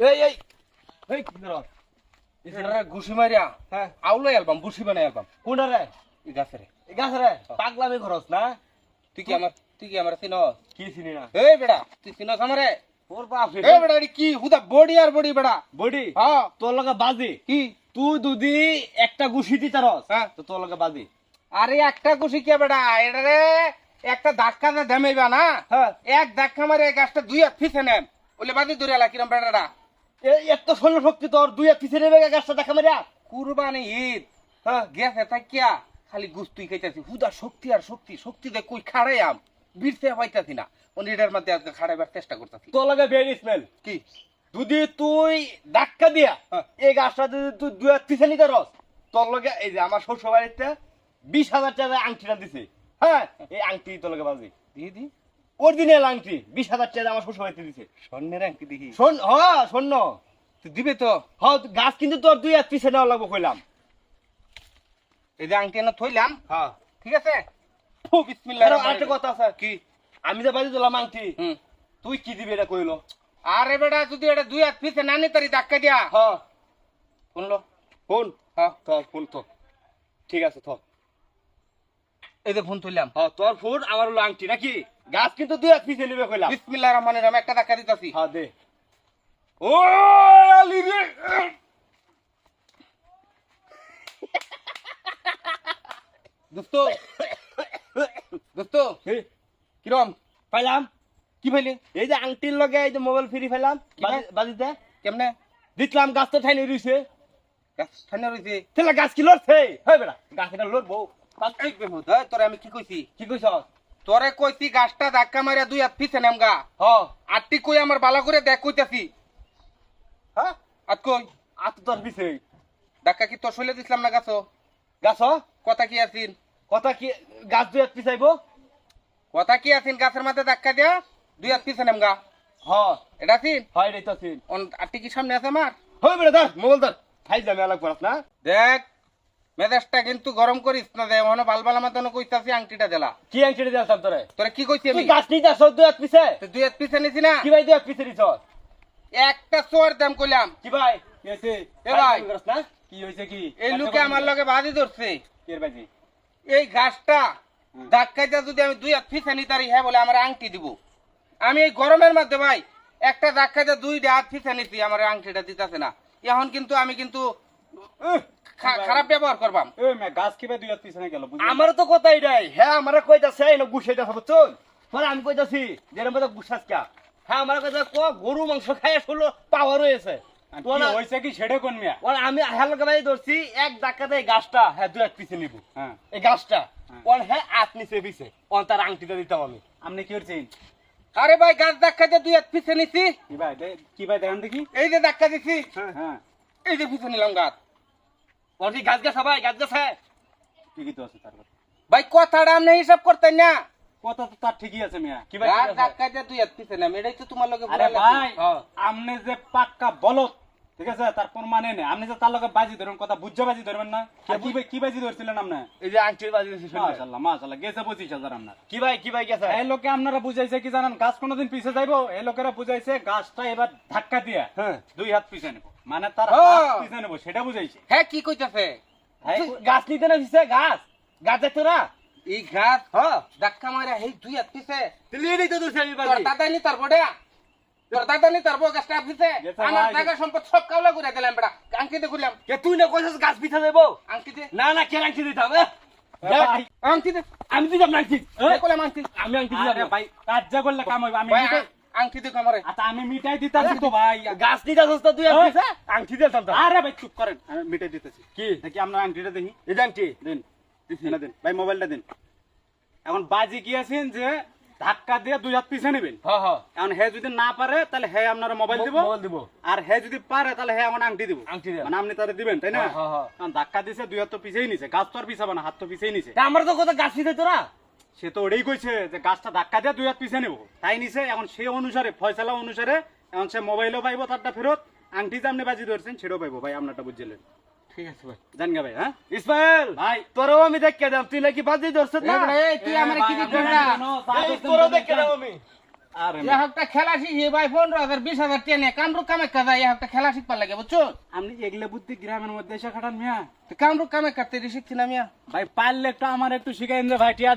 এই এই এই ধর ঘুষি মারিয়া হ্যাঁ। আউলো অ্যালবাম ঘুষি বানাই অ্যালবাম। কোনটা রে? এই গাছে রে। এই গাছ রে? পাগলামি খরচ না? তুই কি আমার তুই কি আমার চিনস? কি চিনি না? এই বেড়া তুই চিনস আমারে? তোর বাপ রে। এই বেড়া কি? হুদা বডি আর বডি বেড়া বডি? হ্যাঁ। তোর লগে বাজি। কি? তুই দুদি একটা গুছি দি তারস। হ্যাঁ। তো তোর লগে বাজি। আরে একটা ঘুষি কে বেড়া এটা রে একটা ধাক্কা না দেমেইবা না? হ্যাঁ। এক ধাক্কা মারে গাছটা দুই হাত ফিসে নেন ওলে দূরে এলা কিরম বেড়াটা এই এত শৈল শক্তি তোর দুই এক পিছিয়ে নেবে গাছটা দেখা মারিয়া। কুরবানি ঈদ। হ্যাঁ গেছে থাকিয়া খালি গুস্তুই খাইতাছি হুদা শক্তি আর শক্তি কই খাড়াই আম। বীরতে পাইতাছি না। মধ্যে আজকে খাড়াইবার চেষ্টা করতেছি। তোর লগে বেড স্মেল কি? যদি তুই ধাক্কা দিয়া হ্যাঁ। এই গাছটা যদি তুই দুই এক পিছিয়ে নিতে রস তোর লগে এই যে আমার শ্বশুর বাড়িতে বিশ হাজার টাকা আংটিটা দিছে। হ্যাঁ এই আংটি তোর লগে বাজি। দি দি। অরিজিনাল আংটি বিশ হাজার টাকা আমার শ্বশুর বাড়িতে দিছে। স্বর্ণের আংটি দেখি। শোন হ্যাঁ শোন তুই দিবে তো। হ্যাঁ গাছ কিন্তু তোর দুই এক পিছিয়ে নেওয়া লাগবো কইলাম। এই যে আংটি না থইলাম। হ্যাঁ। ঠিক আছে? আরও রহমানির আরেকটা কথা আছে। কি? আমি যে বাজি দিলাম আংটি তুই কি দিবি এটা কইলো? আরে বেটা যদি এটা দুই হাত পিছে না নি তারি ধাক্কা দিয়া। হ্যাঁ। শুনলো? ফোন হ্যাঁ। ফোন তো। ঠিক আছে থ। এই যে ফোন তুললাম। হ্যাঁ তোর ফোন আমার হলো আংটি নাকি? গাছ কিন্তু দুই এক পিছিয়ে নেবে কইলাম। বিসমিল্লাহির রহমানির রহিম একটা ধাক্কা দিতাছি। হ্যাঁ দে। ও আলি রে। দোস্ত। দোস্ত। এই, কিরম? পাইলাম? কি ভাইলি এই যে আংটির লগে এই যে মোবাইল ফ্রি বাজি- বাজিতে কেমনে? দিতলাম গাছ তো ঠাইনি রইছে। গাছ ঠান্ডা রয়েছে তেলা গাছ কি লড়ছে? হয় বেড়া। গাছ এটা লড়বো। তোরে আমি কি কইছি? কি কইছ তোরে কইছি গাছটা ধাক্কা মারিয়া দুই হাত পিছে নেমগা। হ আটটি কই আমার বালা করে দেখ কইতাছি। হ্যাঁ আট কই? আত তোর পিছে ধাক্কা কি তোর শৈলে দিছিলাম না গাছ গাছ? কথা কি আছিন কথা কি? গাছ দুই এক পিছাইব কথা কি আছিন গাছের মাঝে ধাক্কা দিয়া দুই হাত পিছে নেমগা। হ। এটা আছিন হয় রে তো সিন আটটি কি সামনে আছে আমার? হয় বেড়া ধর মোবাইল ধর। খাই যাবে আলাগ করাস না। দেখ মেজাজটা কিন্তু গরম করিস না দে ওখানে বালবালা মাতানো কইতাছি আংটিটা দিলা। কি আংটি দিলাম তোরে? তোরে কি কইছি তুই আমি গাছ নিতে আসো দুই এক পিছে তুই দুই হাত পিছে নিছি না? কি ভাই দুই এক পিছে দিছ একটা চোর দাম কইলাম। কি ভাই? হয়েছে এ ভাই। কি হয়েছে কি? এই লোকে আমার লগে বাজি ধরছে। এর বাজি? এই গাছটা ধাক্কাইতে যদি আমি দুই হাত পিছে নিতারি হ্যাঁ বলে আমার আংটি দিব। আমি এই গরমের মধ্যে ভাই একটা ধাক্কাইতে দুইটা হাত পিছে নিছি আমার আংটিটা দিতেছে না। এখন কিন্তু আমি কিন্তু খারাপ ব্যবহার করবাম। এই মে গাছ কীভাবে দুই হাত পিছনে গেল বুঝলি? আমার তো কথাই নাই। হ্যাঁ আমার কইতাছে এই না গুছাইতে হবে চল পরে আমি কইতাছি যে এর মধ্যে গুছাস কা হ্যাঁ আমার কথা ক গরু মাংস খাই শুলো পাওয়ার হয়েছে আর কি হয়েছে কি সেটা কোন মিয়া? ওর আমি হেলকে ভাই ধরছি এক ডাক্কাতে এই গাছটা হ্যাঁ দু এক পিছে নিব। হ্যাঁ। এই গাছটা হ্যাঁ। ওর হ্যাঁ আট নিচে পিছে। ওর তার আংটিটা দিতাম আমি। আপনি কি করছেন? আরে ভাই গাছ ধাক্কাইতে দুই হাত পিছে নিছি। কি ভাই কি ভাই দেখান দেখি। এই যে ধাক্কা দিছি। হ্যাঁ। এই যে পিছে নিলাম গাছ। ওর গাছ গাছ ভাই গাছ গাছ। হ্যাঁ ঠিকই তো আছে তার কথা। ভাই কথাটা আপনি হিসাব করতেন না। কথা তো তার ঠিকই আছে মিয়া। কি ভাই গাছ কি তুই এত পিছে নাম এটাই তো তোমার লগে আরে ভাই। হ্যাঁ। যে পাক্কা বলত ঠিক আছে? তার কোন মানে নেই। আপনি যে তার লগে বাজি ধরবেন কথা বুঝে বাজি ধরবেন না। কি ভাই- কি বাজি ধরছিলেন আপনি? এই যে আংটির বাজি দিছি শুনলে। মাশাআল্লাহ মাশাআল্লাহ গেছে পঁচিশ হাজার আপনার। কি ভাই কি ভাই গেছে? এই লোকে আপনারা বুঝাইছে কি জানেন? গাছ কোনোদিন পিছে যাইবো? এই লোকেরা বুঝাইছে গাছটা এবার ধাক্কা দিয়া হ্যাঁ। দুই হাত পিছে নেব। মানে তার ও। হাত পিছে নেব সেটা বুঝাইছে। হ্যাঁ কি কইতাছে? তুই গাছ নিতে না পিছে গাছ? গাছ দেখতো না এই গাছ হ্যাঁ ধাক্কা মারা এই দুই হাত পিছে। এই তো দূর তোর বাজি। দাদা নি তার বড়ে তোর দাদা নি তার বউ গাছটা পিছে আমার টাকা সম্পদ সব কাউলা করে দিলাম বেটা। আংটিতে করলাম কে তুই না কইছস গাছ পিছে দেবো? আংটিতে? না না কে আংটি দিতাম এ? আমি দিতাম না আংটি এ? করলাম আমি আংটি দিতাম ভাই। কাজ যা করলে কাম হইবে আমি ভাই মিটাই- আংটিতে কামড়ে আমি মিটাই দিতাছি তো ভাই। গাছ তো তুই। আংটি তো। আরে ভাই চুপ করেন। আমি মিটাই দিতেছি। কি? নাকি আপনার আংটিটা দেখি। এই আংটি। দিন। দিন। ভাই মোবাইলটা দিন। এখন বাজি কি আছেন যে ধাক্কা দিয়ে দুই হাত পিছে নেবেন? হ্যাঁ হে। যদি না পারে তাহলে হে আপনার মোবাইল দিব। মোবাইল দিব। আর হে যদি পারে তাহলে হে আমার আংটি দিব। আংটি মানে আপনি তারে দিবেন তাই না। কারণ ধাক্কা দিছে দুই হাত তো পিছেই নিছে। গাছ তো আর পিছাবে না হাত তো পিছেই নিছে। আমার তো কথা গাছ নিতে তোরা। সে তো ওটাই কইছে যে গাছটা ধাক্কা দিয়ে দুই হাত পিছে নেব। তাই নিছে এখন সে অনুসারে ফয়সালা অনুসারে এখন সে মোবাইলও পাইবো তারটা ফেরত। আংটি যে আপনি বাজি ধরছেন সেটাও পাইবো। ভাই আপনারটা বুঝছিলেন ঠিক আছে ভাই। জান গা ভাই হ্যাঁ? ইসমাইল ভাই। তোরাও আমি দেখে দাম। তুই নাকি বাজি ধরছিস না? এই তুই আমার কি দিবি না? জানো, তা এই ধরছেন তোরাও তো দেখে দেখছেন। দাম আমি। আরে এ একটা খেলা শিখি ভাই পনেরো হাজার বিশ হাজার টেনে কামরুক কামে করতে এ একটা খেলা শিখবার লাগে বুঝছ? আপনি এগুলো বুদ্ধি গ্রামের মধ্যে এসে খাটান মিয়া। কামরুক কামে কাটতে শিখছি না মিয়া? ভাই পারলে একটু আমার একটু শিখাই ভাই টিয়া